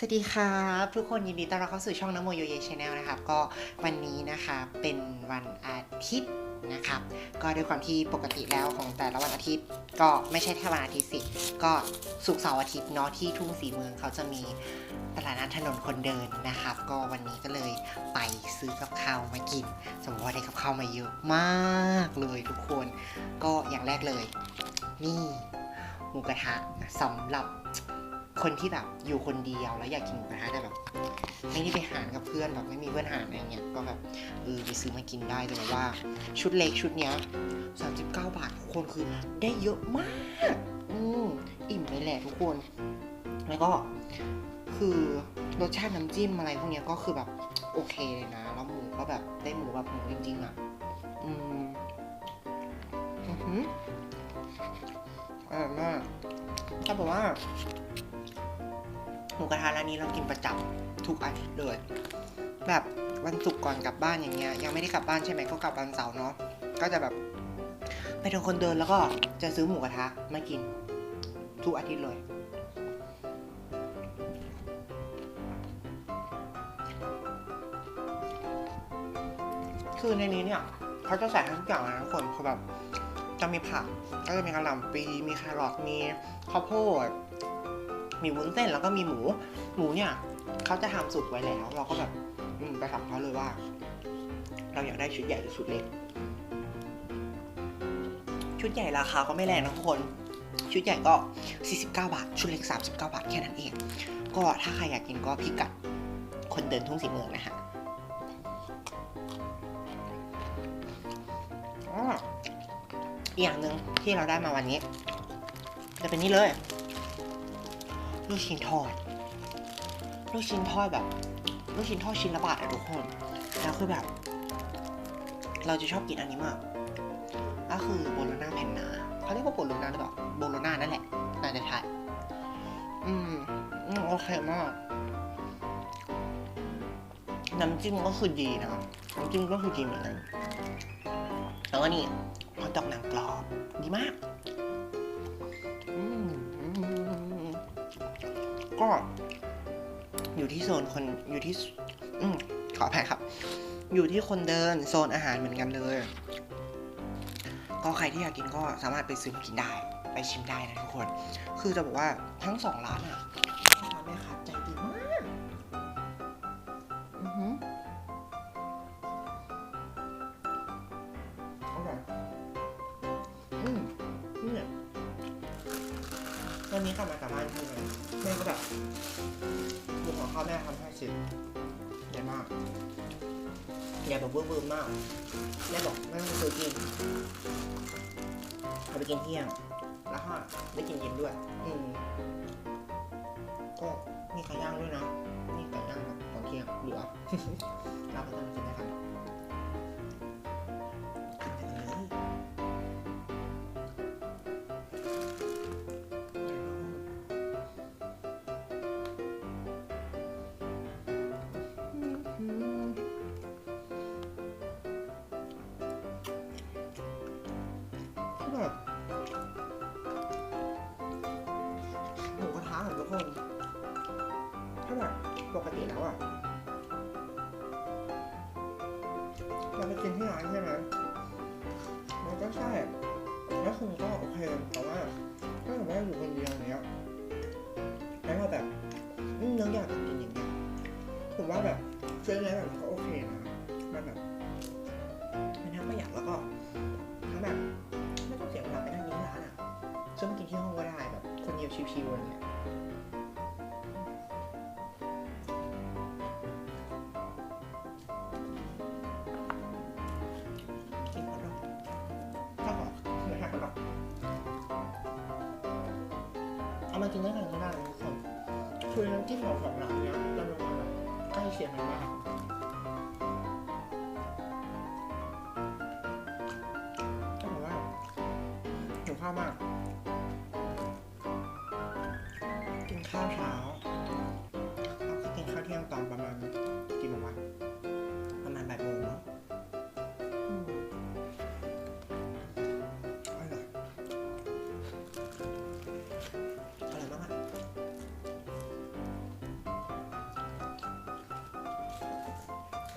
สวัสดีครับทุกคนยินดีต้อนรับเข้าสู่ช่องน้ำโมโยเยชแนลนะครับก็วันนี้นะคะเป็นวันอาทิตย์นะครับ ก็ด้วยความที่ปกติแล้วของแต่ละวันอาทิตย์ ก็ไม่ใช่แค่วันอาทิตย์สิก็สุกเสาร์อาทิตย์เนาะที่ทุ่งสีเมืองเขาจะมีตลาดนัดถนนคนเดินนะครับ ก็วันนี้ก็เลยไปซื้อกับข้าวมากิน สมมติว่าได้กับข้าวมาเยอะมากเลยทุกคน ก็อย่างแรกเลย นี่หมูกระทะสำหรับ คนที่แบบอยู่คนเดียวแล้วอยากกินหมูกระทะแต่แบบ ไม่ได้ไปหารกับเพื่อนแบบไม่มีเพื่อนหารอะไรเงี้ยก็แบบเออไปซื้อมากินได้แต่ว่า ชุดเล็กชุดเนี้ย39บาททุกคนคือได้เยอะมาก อืมอิ่มเลยแหละทุกคน แล้วก็คือรสชาติน้ำจิ้มอะไรพวกเนี้ยก็คือแบบโอเคเลยนะ แล้วหมูก็แบบได้หมูแบบหมูจริงๆอะ อืมอือหืออร่อยมากถ้าบอกว่า หมูกระทะร้านนี้เรากินประจำทุกอาทิตย์เลย แบบวันศุกร์ก่อนกลับบ้านอย่างเงี้ยยังไม่ได้กลับบ้านใช่ไหมก็กลับวันเสาร์เนาะก็จะแบบไปเดินคนเดินแล้วก็จะซื้อหมูกระทะมากิน ทุกอาทิตย์เลย คือในนี้เนี่ยเขาจะใส่ทุกอย่างนะทุกคนคือแบบจะมีผักก็จะมีกระหล่ำปีมีแครอทมีข้าวโพด มีวุ้นเส้นแล้วก็มีหมู หมูเนี่ยเขาจะทำสุกไว้แล้ว เราก็แบบไปถามเขาเลยว่า เราอยากได้ชุดใหญ่หรือชุดเล็ก ชุดใหญ่ราคาก็ไม่แรงนะทุกคน ชุดใหญ่ก็ 49 บาท ชุดเล็ก 39 บาทแค่นั้นเอง ก็ถ้าใครอยากกินก็พิกัดคนเดินทุ่งสีเมืองนะฮะอีกอย่างหนึ่งที่เราได้มาวันนี้ จะเป็นนี่เลย ลูกชิ้นทอด ลูกชิ้นทอดแบบ ลูกชิ้นทอดชิ้นละบาทอะทุกคน แล้วคือแบบ เราจะชอบกินอันนี้มาก ก็คือโบโลนาแผ่นหนาเขาเรียกว่าโบโลนาหรือเปล่า โบโลนานั่นแหละ น่าจะใช่อืมอืมโอเคมาก น้ำจิ้มก็คือดีนะ น้ำจิ้มก็คือดีเหมือนกัน แล้วก็นี่ฮอตอกหนังกรอบ ดีมาก ก็อยู่ที่โซนคนอยู่ที่อืมขออภัยครับ อยู่ที่คนเดินโซนอาหารเหมือนกันเลย ก็ใครที่อยากกินก็สามารถไปซื้อมากินได้ ไปชิมได้นะทุกคน คือจะบอกว่าทั้งสองร้านอะพ่อค้าแม่ค้าใจดีมากอือหืออร่อยอืมเนี่ยวันนี้กลับมาจากบ้านใช่ไหม แม่ก็แบบบุกของข้าวแม่ทำให้ชิมใหญ่มากใหญ่แบบเบิ้มๆมากแม่บอกแม่ต้องซื้อกินเอาไปกินเที่ยง แล้วก็ได้กินเย็นด้วย อืมก็มีไก่ย่างด้วยนะนี่ไก่ย่างแบบตอนเที่ยงเหลือ ปกติแล้วอะเราไปกินที่ร้านใช่ไหมมันก็ใช่แล้วคุณก็โอเคแต่ว่าถ้าเกิว่าอยู่คนเดียวเนี้ย เอามากินด้วยกันก็ได้ทุกคนคือน้ำจิ้มของสองร้านเนี้ยเราลงมาแบบใกล้เคียงกันมากก็บอกว่าหิวข้าวมาก กินข้าวเช้าแล้วก็กินข้าวเที่ยงตอนประมาณ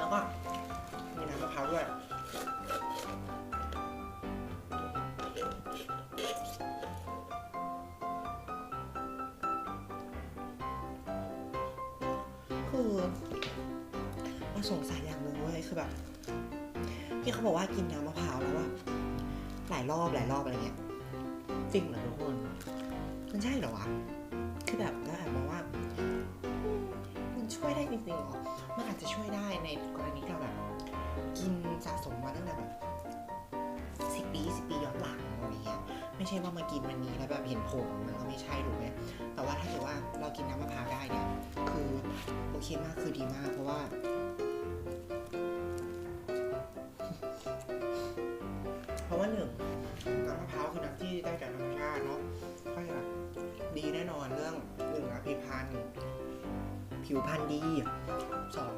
แล้วก็มีน้ำมะพร้าวด้วยคือเราสงสัยอย่างหนึ่งเว้ยคือแบบที่เขาบอกว่ากินน้ำมะพร้าวแล้วว่าหลายรอบหลายรอบอะไรเงี้ยจริงเหรอทุกคนมันใช่เหรอวะคือแบบเราแอบมองว่า นช่วยได้จริงๆหรอมันอาจจะช่วยได้ในกรณีที่เราแบบกินสะสมมาตั้งแต่แบบสิบปีสิบปีย้อนหลังอะไรเงี้ยไม่ใช่ว่ามากินวันนี้แล้วแบบเห็นผลมันก็ไม่ใช่ถูกไหมแต่ว่าถ้าเกิดว่าเรากินน้ำมะพร้าวได้เนี่ยคือโอเคมากคือดีมาก เพราะว่าเพราะว่าหนึ่งน้ำมะพร้าวคือน้ำที่ได้จากธรรมชาติเนาะก็จะแบบดีแน่นอนเรื่องหนึ่งอะผิวพรรณ ผิวพรรณดี 2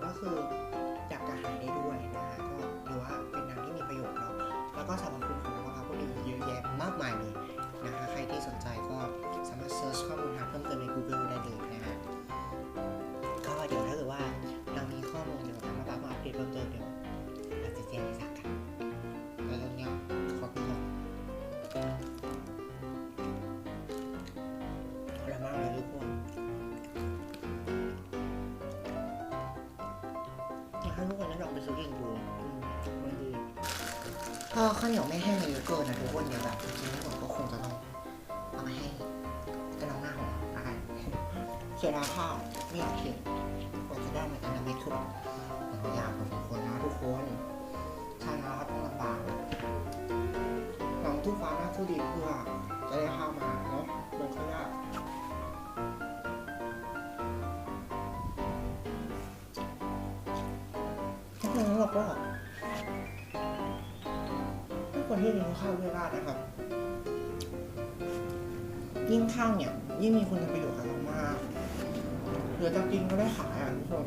ให้ทุกคนได้ลองไปซื้อกินดูอืมมันดีถ้าข้าวเหนียวไม่แห้งเยอะเกินนะทุกคนเดี๋ยวแบบกินไม่หมดก็คงจะต้องเอามาให้กระน้องหน้าของอะไรเสียดายข้าวไม่อยากเขียนกว่าจะได้มาแต่ละเม็ดคือมันยากพอสมควรนะทุกคนถ้านะครับต้องลำบากหลังทุกฟ้าหน้าทุกดินเพื่อจะได้ข้าวมา ว่าะฉะนั้นเราก็ถ้าคนที่เลี้ยงข้าวด้วยราดนะครับ ยิ่งข้าวเนี่ยยิ่งมีคุณประโยชน์กับเรามากเหลือจะกินก็ได้ขายอะทุกคน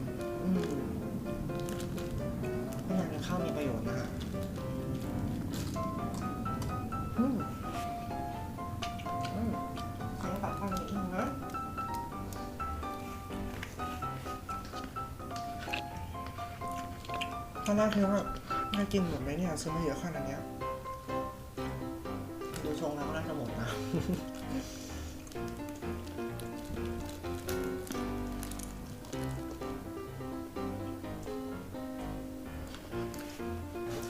ตอนแรกคิดว่าน่ากินหมดไหมเนี่ยซื้อมาเยอะขนาดเนี้ยดูทรงแล้วก็น่าจะหมดนะ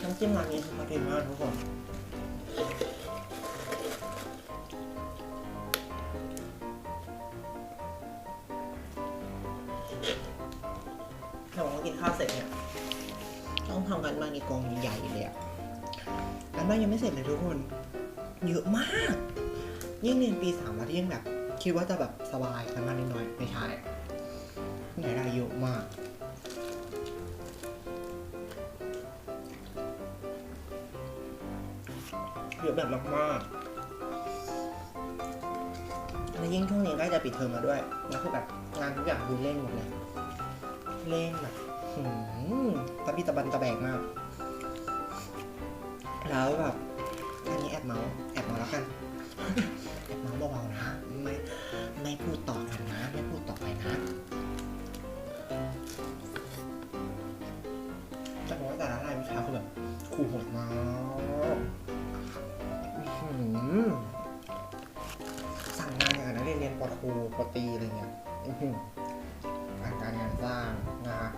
น้ำจิ้มร้านนี้คือพอดีมากทุกคน ต้องทำกันบ้าในกองใหญ่เลยอะกันบ้านยังไม่เสร็จเลยทุกคน เยอะมาก ยิ่งเรียนปีสามแล้วที่ยังแบบ คิดว่าจะแบบสบายกันบ้านน้อยไม่ใช่ไหนได้เยอะมากเยอะแบบมากๆแล้วยิ่งช่วงนี้ใกล้จะปิดเทอมมาด้วย แล้วคือแบบงานทุกอย่างคือเร่งหมดเลย เร่งแบบหืม ตะบี้ตะบันตะแบกมาก แล้วแบบอันนี้แอบเมาส์แอบเมาส์แล้วกัน แอบเมาส์เบาๆนะ ไม่ไม่พูดต่อกันนะ ไม่พูดต่อไปนะจะบอกว่าแต่ละรายวิชาคือแบบขู่โหดมากสั่งงานอย่างนั้นเรียนเรียนปอโทปอตรีอะไรเงี้ยอารการงานสร้างนะครั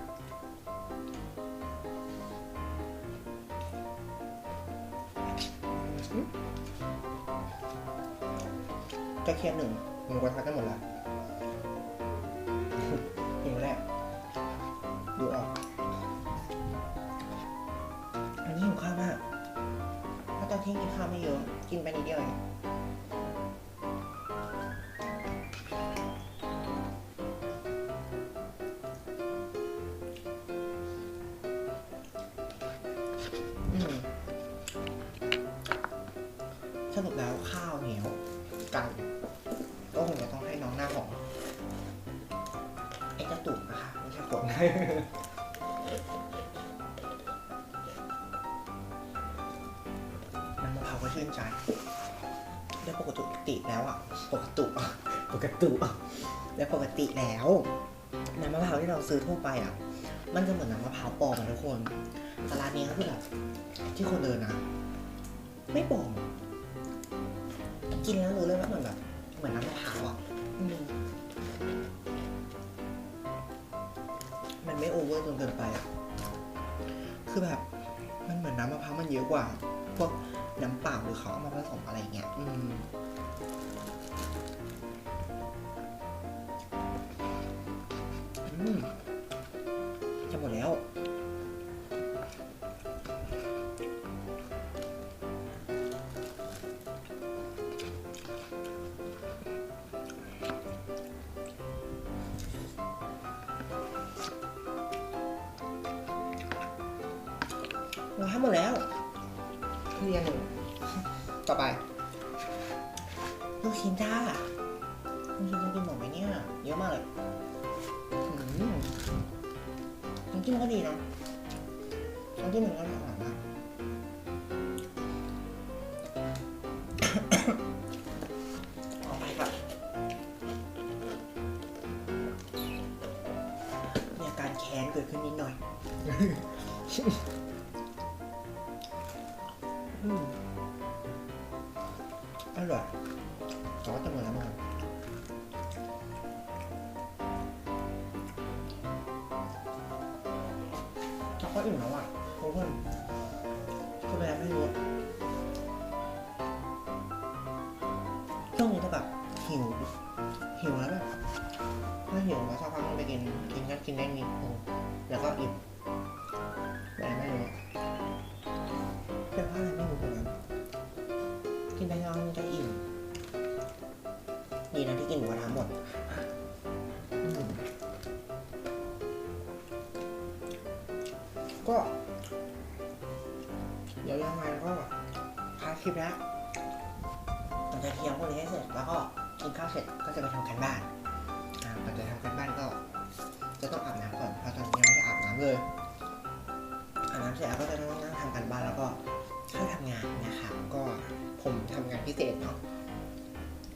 ก็เครียดหนึ่งมันกระทะกันหมดละเหิวแหละดูออกอันนี้หิวข้าวมากเพราะตอนเที่ยงกินข้าวไม่เยอะ กินไปนิดเดียวเอง ชื่นใจแล้วปกติแล้วอะปกติปกติแล้วปกติแล้วน้ำมะพร้าวที่เราซื้อทั่วไปอะ มันจะเหมือนน้ำมะพร้าวปลอมอะทุกคนแต่ร้านนี้ก็คือแบบที่คนเดินนะ ไม่ปลอมกินแล้วรู้เลยว่าเหมือนแบบเหมือนน้ำมะพร้าวอะอืมมันไม่โอเวอร์จนเกินไปอะคือแบบมันเหมือนน้ำมะพร้าวมันเยอะกว่าพวกน้ำเปล่าหรือเขาเอามาผสมอะไรเงี้ยอืมอืมจะหมดแล้วเราหมดแล้วเรียนหนึ่ง ต่อไปลูกชิ้นจ้าลูกชิ้นจะกินหมดไหมเนี่ยเยอะมากเลยอืมน้ำจิ้มก็ดีนะน้ำจิ้มมันก็อร่อยมากเอาไปครับมีอาการแค้นเกิดขึ้นนิดหน่อย อร่อยแต่ว่าจะมดแล้วมั้งแล้วก็อิ่มแล้วอะเพราะว่าก็แบไม่รู้อะช่วงนี้จะแบบหิว หิวแล้วแบบถ้าหิวแล้วสักพักนึงไปกิน กินก็กินได้นิดนึงแล้วก็อิ่ม ลิปแล้วหลังจากเที่ยงพวกนี้ให้เสร็จแล้วก็กินข้าวเสร็จก็จะไปทำการบ้านอ่าก่อนจะทำการบ้านก็ จะต้องอาบน้ำก่อนเพราะตอนนี้ยังไม่ได้อาบน้ำเลยอาบน้ำเสร็จแล้วก็จะต้องนั่งทำการบ้านแล้วก็เข้าทำงานนะครับก็ผมทำงานพิเศษเนาะ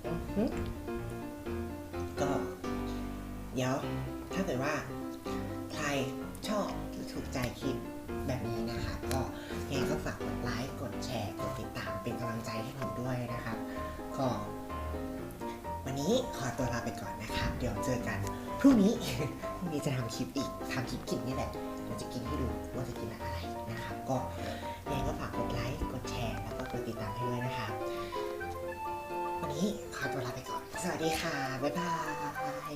อือฮึก็ เดี๋ยวถ้าเกิดว่า ใครชอบหรือถูกใจคลิป ให้ผมด้วยนะครับ ก็วันนี้ขอตัวลาไปก่อนนะครับ เดี๋ยวเจอกันพรุ่งนี้พรุ่งนี้จะทำคลิปอีกทำคลิปกินนี่แหละเดี๋ยวจะกินให้ดูว่าจะกินอะไรนะครับ ก็ยังไงก็ฝากกดไลค์กดแชร์แล้วก็กดติดตามให้ด้วยนะครับวันนี้ขอตัวลาไปก่อน สวัสดีค่ะ บ๊ายบาย